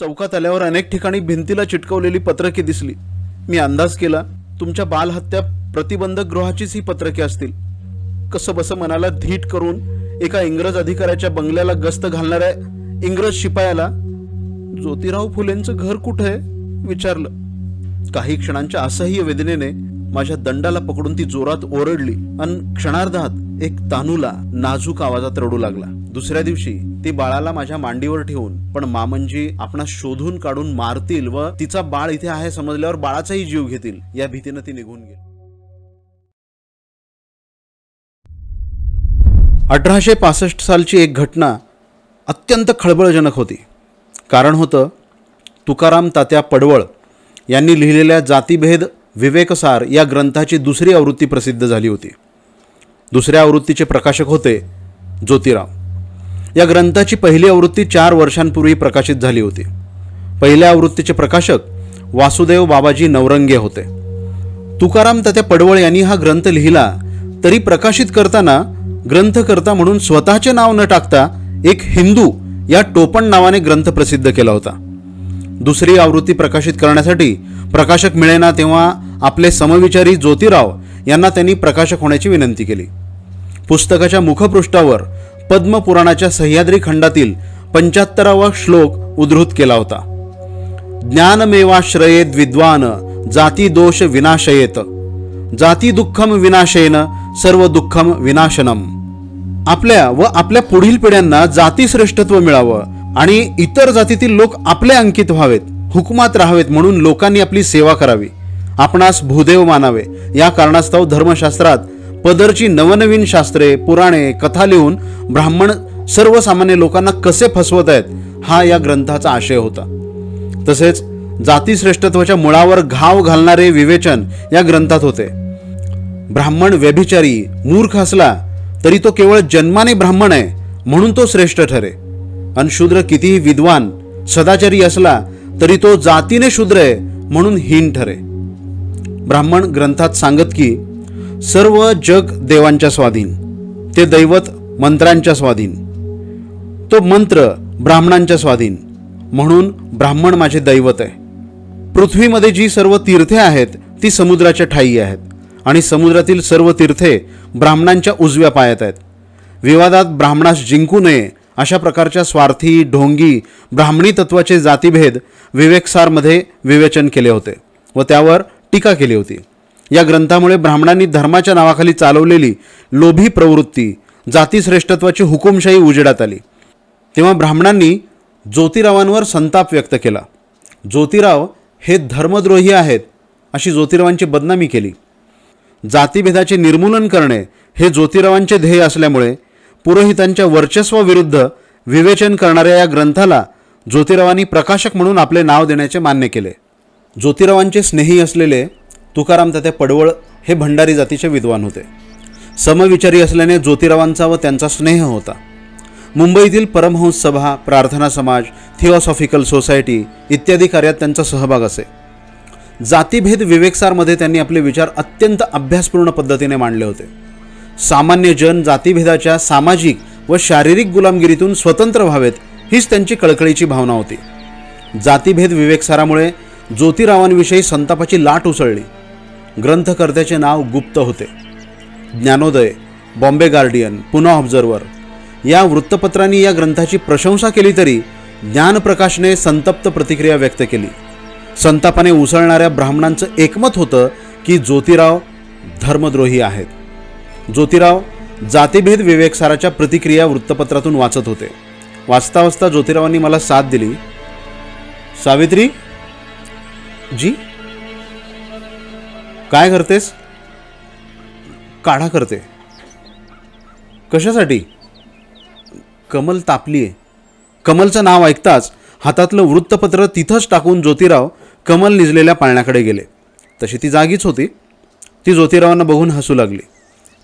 चौकात आल्यावर अनेक ठिकाणी भिंतीला चिटकवलेली पत्रके दिसली. मी अंदाज केला तुमच्या बालहत्या प्रतिबंधक गृहाचीच ही पत्रके असतील. कसं बसं मनाला धीट करून एका इंग्रज अधिकाऱ्याच्या बंगल्याला गस्त घालणाऱ्या इंग्रज शिपायाला ज्योतिराव फुलेंचं घर कुठं आहे? विचारलं. काही क्षणांच्या असह्य वेदनेने माझ्या दंडाला पकडून ती जोरात ओरडली. आणि क्षणार्धात एक तानूला नाजूक आवाजात रडू लागला. दुसऱ्या दिवशी ती बाळाला माझ्या मांडीवर ठेवून पण मामंजी आपण शोधून काढून मारतील व तिचा बाळ इथे आहे समजल्यावर बाळाचाही जीव घेतील या भीतीनं ती निघून गेली. अठराशे पासष्ट सालची एक घटना अत्यंत खळबळजनक होती. कारण होतं तुकाराम तात्या पडवळ यांनी लिहिलेल्या जातीभेद विवेकसार या ग्रंथाची दुसरी आवृत्ती प्रसिद्ध झाली होती. दुसऱ्या आवृत्तीचे प्रकाशक होते ज्योतिराव. या ग्रंथाची पहिली आवृत्ती चार वर्षांपूर्वी प्रकाशित झाली होती. पहिल्या आवृत्तीचे प्रकाशक वासुदेव बाबाजी नवरंगे होते. तुकाराम तात्या पडवळ यांनी हा ग्रंथ लिहिला तरी प्रकाशित करताना ग्रंथकर्ता म्हणून स्वतःचे नाव न टाकता एक हिंदू या टोपण नावाने ग्रंथ प्रसिद्ध केला होता. दुसरी आवृत्ती प्रकाशित करण्यासाठी प्रकाशक मिळेना तेव्हा आपले समविचारी ज्योतिराव यांना त्यांनी प्रकाशक होण्याची विनंती केली. पुस्तकाच्या मुखपृष्ठावर पद्मपुराणाच्या सह्याद्री खंडातील पंच्याहत्तरावा श्लोक उद्धृत केला होता. ज्ञानमेवाश्रयेत विद्वान जाती दोष विनाशयेत. जाती दुःखम विनाशेन सर्व दुःखम विनाशनम. आपल्या व आपल्या पुढील पिढ्यांना जाती श्रेष्ठत्व मिळावं आणि इतर जातीतील लोक आपले अंकित व्हावेत हुकुमात राहावेत म्हणून लोकांनी आपली सेवा करावी. आपणास भूदेव मानावे. या कारणास्तव धर्मशास्त्रात पदरची नवनवीन शास्त्रे पुराणे कथा लिहून ब्राह्मण सर्वसामान्य लोकांना कसे फसवत आहेत हा या ग्रंथाचा आशय होता. तसेच जातीश्रेष्ठत्वाच्या मुळावर घाव घालणारे विवेचन या ग्रंथात होते. ब्राह्मण व्यभिचारी मूर्ख असला तरी तो केवळ जन्माने ब्राह्मण आहे म्हणून तो श्रेष्ठ ठरे. आणि शूद्र कितीही विद्वान सदाचारी असला तरी तो जातीने शूद्र आहे म्हणून हीन ठरे. ब्राह्मण ग्रंथात सांगत की सर्व जग देवांच्या स्वाधीन. ते दैवत मंत्रांच्या स्वाधीन. तो मंत्र ब्राह्मणांच्या स्वाधीन. म्हणून ब्राह्मण माझे दैवत आहे. पृथ्वीमध्ये जी सर्व तीर्थे आहेत ती समुद्राच्या ठाई आहेत. आणि समुद्रातील सर्व तीर्थे ब्राह्मणांच्या उजव्या पायात आहेत. विवादात ब्राह्मणास जिंकू नये अशा प्रकारच्या स्वार्थी ढोंगी ब्राह्मणी तत्वाचे जातीभेद विवेकसारमध्ये विवेचन केले होते व त्यावर टीका केली होती. या ग्रंथामुळे ब्राह्मणांनी धर्माच्या नावाखाली चालवलेली लोभी प्रवृत्ती जातीश्रेष्ठत्वाची हुकुमशाही उजेडात आली. तेव्हा ब्राह्मणांनी ज्योतिरावांवर संताप व्यक्त केला. ज्योतिराव हे धर्मद्रोही आहेत अशी ज्योतिरावांची बदनामी केली. जातीभेदाचे निर्मूलन करणे हे ज्योतिरावांचे ध्येय असल्यामुळे पुरोहितांच्या वर्चस्वाविरुद्ध विवेचन करणाऱ्या या ग्रंथाला ज्योतिरावांनी प्रकाशक म्हणून आपले नाव देण्याचे मान्य केले. ज्योतिरावांचे स्नेही असलेले तुकाराम तात्या पडवळ हे भंडारी जातीचे विद्वान होते. समविचारी असल्याने ज्योतिरावांचा व त्यांचा स्नेह होता. मुंबईतील परमहंस सभा प्रार्थना समाज थिओसॉफिकल सोसायटी इत्यादी कार्यात त्यांचा सहभाग असे. जातीभेद विवेकसारमध्ये त्यांनी आपले विचार अत्यंत अभ्यासपूर्ण पद्धतीने मांडले होते. सामान्य जन जातीभेदाच्या सामाजिक व शारीरिक गुलामगिरीतून स्वतंत्र व्हावेत हीच त्यांची कळकळीची भावना होती. जातीभेद विवेकसारामुळे ज्योतिरावांविषयी संतापाची लाट उसळली. ग्रंथकर्त्याचे नाव गुप्त होते. ज्ञानोदय बॉम्बे गार्डियन पुन्हा ऑब्झर्वर. या वृत्तपत्रांनी या ग्रंथाची प्रशंसा केली तरी ज्ञानप्रकाशने संतप्त प्रतिक्रिया व्यक्त केली. संतापाने उसळणाऱ्या ब्राह्मणांचं एकमत होतं की ज्योतिराव धर्मद्रोही आहेत. ज्योतिराव जातीभेद विवेकसाराच्या प्रतिक्रिया वृत्तपत्रातून वाचत होते. वाचता वाचता ज्योतिरावांनी मला साथ दिली. सावित्री? जी? काय करतेस? काढा करते. कशासाठी? कमल तापली आहे कमलचं नाव ऐकताच हातातलं वृत्तपत्र तिथंच टाकून ज्योतिराव कमल निजलेल्या पाळण्याकडे गेले. तशी ती जागीच होती. ती ज्योतिरावांना बघून हसू लागली.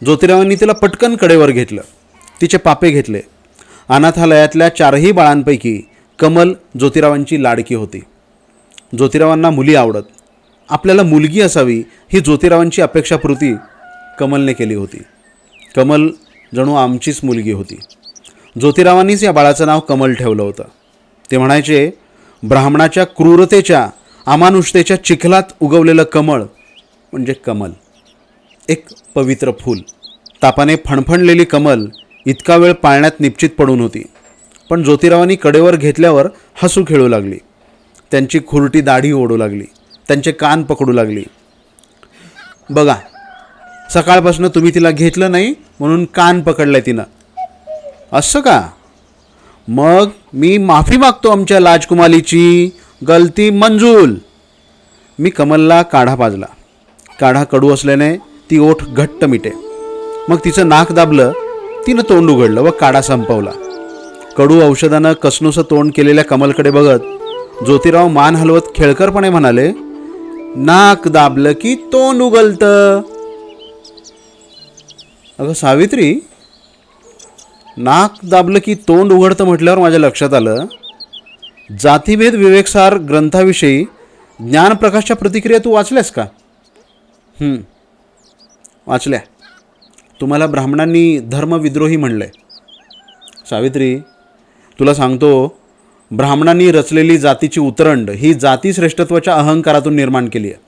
ज्योतिरावांनी तिला पटकन कडेवर घेतलं. तिचे पापे घेतले. अनाथालयातल्या चारही बाळांपैकी कमल ज्योतिरावांची लाडकी होती. ज्योतिरावांना मुली आवडत. आपल्याला मुलगी असावी ही ज्योतिरावांची अपेक्षापूर्ती कमलने केली होती. कमल जणू आमचीच मुलगी होती. ज्योतिरावांनीच या बाळाचं नाव कमल ठेवलं होतं. ते म्हणायचे ब्राह्मणाच्या क्रूरतेच्या अमानुषतेच्या चिखलात उगवलेलं कमळ म्हणजे कमल. एक पवित्र फूल. तापाने फणफणलेली कमल इतका वेळ पाळण्यात निश्चित पडून होती. पण ज्योतिरावांनी कडेवर घेतल्यावर हसू खेळू लागली. त्यांची खुरटी दाढी ओढू लागली. त्यांचे कान पकडू लागली. बघा सकाळपासून तुम्ही तिला घेतलं नाही म्हणून कान पकडलंय तिनं. असं का? मग मी माफी मागतो आमच्या लाजकुमालीची गलती मंजूल. मी कमलला काढा पाजला. काढा कडू असल्याने ती ओठ घट्ट मिटे मग तिचं नाक दाबलं तिनं तोंड उघडलं व काढा संपवला. कडू औषधानं कसनुसं तोंड केलेल्या कमलकडे बघत ज्योतिराव मान हलवत खेळकरपणे म्हणाले नाक दाबलं की तोंड उगलतं. अगं सावित्री नाक दाबलं की तोंड उघडतं म्हटल्यावर माझ्या लक्षात आलं. जातीभेद विवेकसार ग्रंथाविषयी ज्ञानप्रकाशच्या प्रतिक्रिया तू वाचल्यास का? वाचल्या. तुम्हाला ब्राह्मणांनी धर्मविद्रोही म्हणलंय. सावित्री तुला सांगतो ब्राह्मणांनी रचलेली जातीची उतरंड ही जाती श्रेष्ठत्वाच्या अहंकारातून निर्माण केली आहे.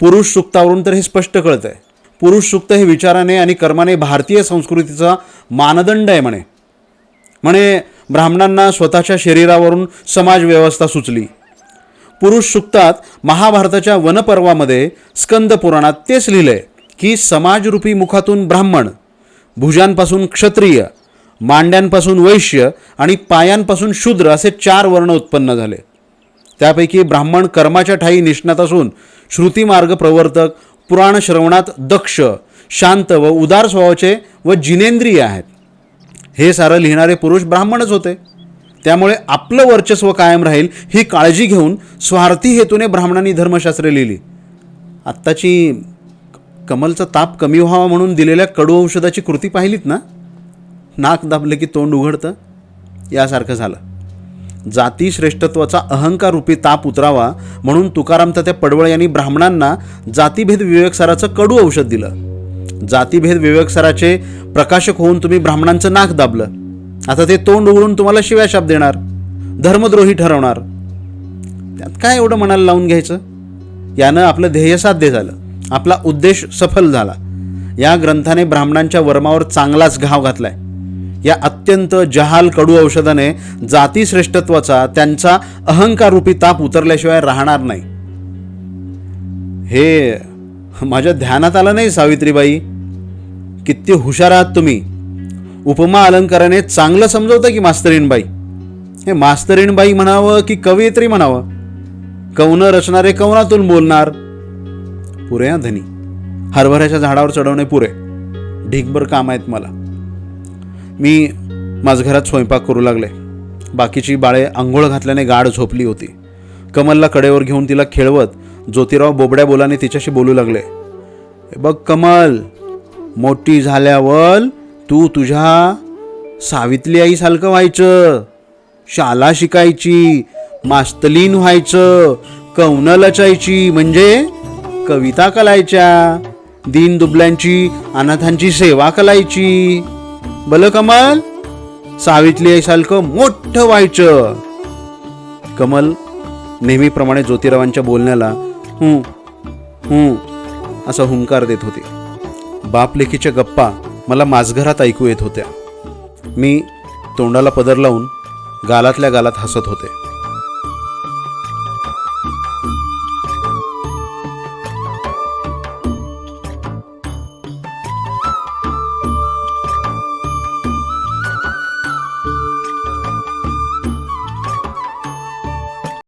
पुरुष सुक्तावरून तर हे स्पष्ट कळतं आहे पुरुष सुक्त हे विचाराने आणि कर्माने भारतीय संस्कृतीचा मानदंड आहे म्हणे. म्हणे ब्राह्मणांना स्वतःच्या शरीरावरून समाज व्यवस्था सुचली. पुरुष सुक्तात महाभारताच्या वनपर्वामध्ये स्कंद पुराणात तेच लिहिलंय की समाजरूपी मुखातून ब्राह्मण भुजांपासून क्षत्रिय मांड्यांपासून वैश्य आणि पायांपासून शूद्र असे चार वर्ण उत्पन्न झाले. त्यापैकी ब्राह्मण कर्माच्या ठाई निष्णात असून श्रुतीमार्ग प्रवर्तक पुराण श्रवणात दक्ष शांत व उदार स्वभावाचे व जिनेंद्रिय आहेत. हे सारं लिहिणारे पुरुष ब्राह्मणच होते. त्यामुळे आपलं वर्चस्व कायम राहील ही काळजी घेऊन स्वार्थी हेतूने ब्राह्मणांनी धर्मशास्त्रे लिहिली. आत्ताची कमलचा ताप कमी व्हावा म्हणून दिलेल्या कडू औषधाची कृती पाहिलीत ना? नाक दाबलं की तोंड उघडतं? यासारखं झालं. जाती श्रेष्ठत्वाचा अहंकार रूपी ताप उतरावा म्हणून तुकाराम त्या पडवळ यांनी ब्राह्मणांना जातीभेद विवेकसाराचं कडू औषध दिलं. जातीभेद विवेकसाराचे प्रकाशक होऊन तुम्ही ब्राह्मणांचं नाक दाबलं. आता ते तोंड उघडून तुम्हाला शिव्याशाप देणार धर्मद्रोही ठरवणार. त्यात काय एवढं मनाला लावून घ्यायचं? यानं आपलं ध्येय साध्य झालं. आपला उद्देश सफल झाला. या ग्रंथाने ब्राह्मणांच्या वर्मावर चांगलाच घाव घातलाय. या अत्यंत जहाल कडू औषधाने जातीश्रेष्ठत्वाचा त्यांचा अहंकारूपी ताप उतरल्याशिवाय राहणार नाही. हे माझ्या ध्यानात आलं नाही सावित्रीबाई. किती हुशार आहात तुम्ही. उपमा अलंकाराने चांगलं समजवतं की मास्तरीणबाई. हे मास्तरीणबाई म्हणावं की कवयित्री म्हणावं. कवन रचणारे कवनातून बोलणार. पुरे हा धनी. हरभऱ्याच्या झाडावर चढवणे पुरे. ढीकभर काम आहेत मला. मी माझघरात स्वयंपाक करू लागले. बाकीची बाळे आंघोळ घातल्याने गाढ झोपली होती. कमलला कडेवर घेऊन तिला खेळवत ज्योतिराव बोबड्या बोलाने तिच्याशी बोलू लागले. बघ कमल मोठी झाल्यावर तू तुझ्या सावित्री आईसारखं व्हायचं शाला शिकायची मास्तलीन व्हायचं कवनं लचायची म्हणजे कविता कलायच्या दीन दुबल्यांची अनाथांची सेवा कलायची. बल कमल? सावित्री आईसारखं मोठं व्हायचं. कमल नेहमीप्रमाणे ज्योतिरावांच्या बोलण्याला हूं हूं असा हुंकार देत होते. बापलेखीच्या गप्पा मला माझघरात ऐकू येत होत्या. मी तोंडाला पदर लावून गालातल्या गालात हसत होते.